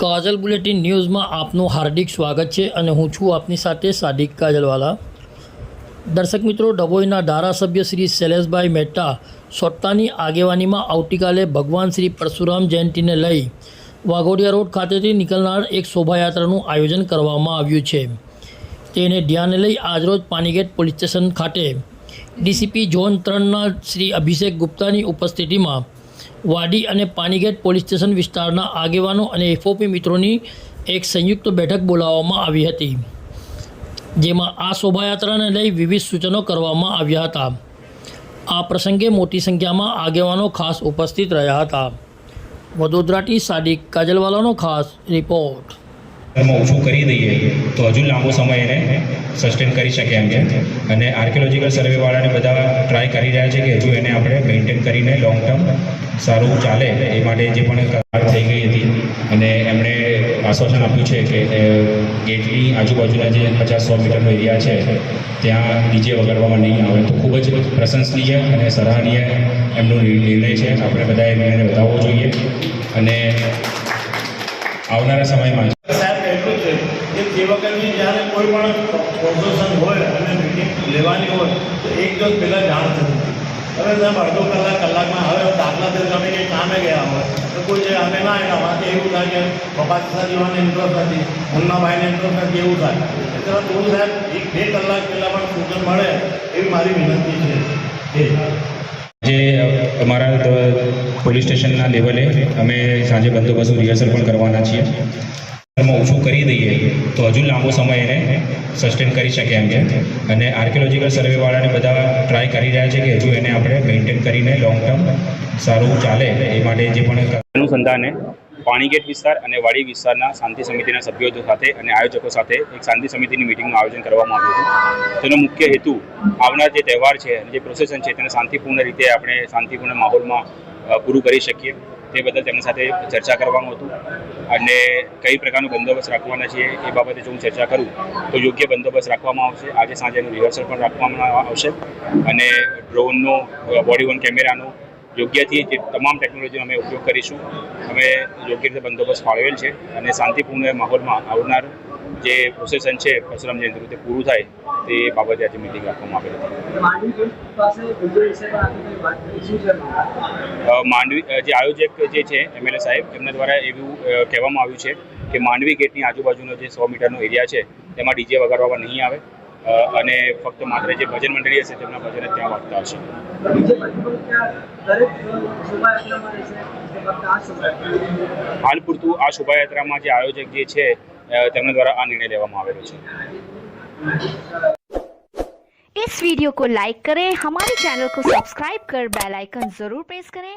કાજલ bulletin ન્યૂઝમાં આપનું હાર્દિક સ્વાગત છે અને હું છું આપની સાથે સાદિક કાજલવાલા. દર્શક મિત્રો, ડભોઈના ધારાસભ્ય શ્રી શૈલેષભાઈ મહેતા સોટ્ટાની આગેવાનીમાં આવતીકાલે ભગવાન શ્રી પરશુરામ જયંતિને લઈ વાઘોડિયા રોડ ખાતેથી નીકળનાર એક શોભાયાત્રાનું આયોજન કરવામાં આવ્યું છે. તેને ધ્યાને લઈ આજરોજ પાનીગેટ પોલીસ સ્ટેશન ખાતે ડીસીપી ઝોન ત્રણના શ્રી અભિષેક ગુપ્તાની ઉપસ્થિતિમાં વાડી અને પાનીગેટ પોલીસ સ્ટેશન વિસ્તારના આગેવાનો અને એફઓપી મિત્રોની એક સંયુક્ત બેઠક બોલાવવામાં આવી હતી, જેમાં આ શોભાયાત્રાને લઈ વિવિધ સૂચનો કરવામાં આવ્યા હતા. આ પ્રસંગે મોટી સંખ્યામાં આગેવાનો ખાસ ઉપસ્થિત રહ્યા હતા. વડોદરાથી સાદિક કાજલવાલાનો ખાસ રિપોર્ટ. એમાં ઓછું કરી દઈએ તો હજુ લાંબો સમય એને સસ્ટેન કરી શકે એમ છે અને આર્કિયોલોજીકલ સર્વેવાળાને બધા ટ્રાય કરી રહ્યા છે કે હજુ એને આપણે મેન્ટેન કરીને લોંગ ટર્મ સારું ચાલે એ માટે જે પણ કરાર થઈ ગઈ હતી. અને એમણે આશ્વાસન આપ્યું છે કે ગેટની આજુબાજુના જે પચાસ સો મીટરનો એરિયા છે, ત્યાં ડીજે વગાડવામાં નહીં આવે. તો ખૂબ જ પ્રશંસનીય અને સરાહનીય એમનો નિર્ણય છે. આપણે બધાએ નિર્ણય બતાવવો જોઈએ. અને આવનારા સમયમાં વખતની જ્યારે કોઈ પણ હોય અને મિટિંગ લેવાની હોય, તો એક દિવસ પહેલાં જાણ થતી હવે તમે અડધો કલાક કલાકમાં હવે દાખલા તરીકે અમે કંઈ કામે ગયા હોય, તો કોઈ જે અમે ના આવ્યા અમારાથી એવું થાય કે પપ્પા જીવાને ઇન્ટરેસ્ટ નથી, મુન્નાભાઈને ઇન્ટરેસ્ટ નથી, એવું થાય. એટલે થોડું સાહેબ, એક બે કલાક પહેલાં પણ સૂચન મળે એવી મારી વિનંતી છે. જે. અમારા પોલીસ સ્ટેશનના લેવલે અમે સાંજે બંદોબસ્ત રિહર્સલ પણ કરવાના છીએ. એમાં ઓછું કરી દઈએ તો હજુ લાંબો સમય એને સસ્ટેન કરી શકે એમ છે અને આર્કિયોલોજીકલ સર્વેવાળાને બધા ટ્રાય કરી રહ્યા છે કે હજુ એને આપણે મેન્ટેન કરીને લોંગ ટર્મ સારું ચાલે એ માટે જે પણ અનુસંધાને પાણીગેટ વિસ્તાર અને વાડી વિસ્તારના શાંતિ સમિતિના સભ્યો સાથે અને આયોજકો સાથે એક શાંતિ સમિતિની મિટિંગનું આયોજન કરવામાં આવ્યું હતું. તેનો મુખ્ય હેતુ આવનાર જે તહેવાર છે અને જે પ્રોસેસન છે તેને શાંતિપૂર્ણ રીતે આપણે શાંતિપૂર્ણ માહોલમાં પૂરું કરી શકીએ તે બદલ તેમની સાથે ચર્ચા કરવાનું હતું. અને કઈ પ્રકારનો બંદોબસ્ત રાખવાના છે એ બાબતે જો હું ચર્ચા કરું, તો યોગ્ય બંદોબસ્ત રાખવામાં આવશે. આજે સાંજે એનું રિહર્સલ પણ રાખવામાં આવશે. અને ડ્રોનનો બોડી વન કેમેરાનો યોગ્યથી જે તમામ ટેકનોલોજીનો અમે ઉપયોગ કરીશું. અમે યોગ્ય રીતે બંદોબસ્ત ફાળવેલ છે અને શાંતિપૂર્ણ માહોલમાં આવનાર જે પ્રોસેસન છે, પરશુરામ જયંતિ તે પૂરું થાય તે બાબતે આજે મિટિંગ રાખવામાં આવેલ હતી. માંડવી જે આયોજક જે છે એમએલએ સાહેબ એમના દ્વારા એવું કહેવામાં આવ્યું છે કે માંડવી ગેટની આજુબાજુનો જે સો મીટરનો એરિયા છે તેમાં ડીજે વગાડવામાં નહીં આવે અને ફક્ત માત્ર જે ભજન મંડળી હશે તેમના ભજન ત્યાં વાગતા હશે. હાલ પૂરતું આ શોભાયાત્રામાં જે આયોજક જે છે તેમના દ્વારા આ નિર્ણય લેવામાં આવેલો છે इस वीडियो को लाइक करें हमारे चैनल को सब्सक्राइब कर बेल आइकन जरूर प्रेस करें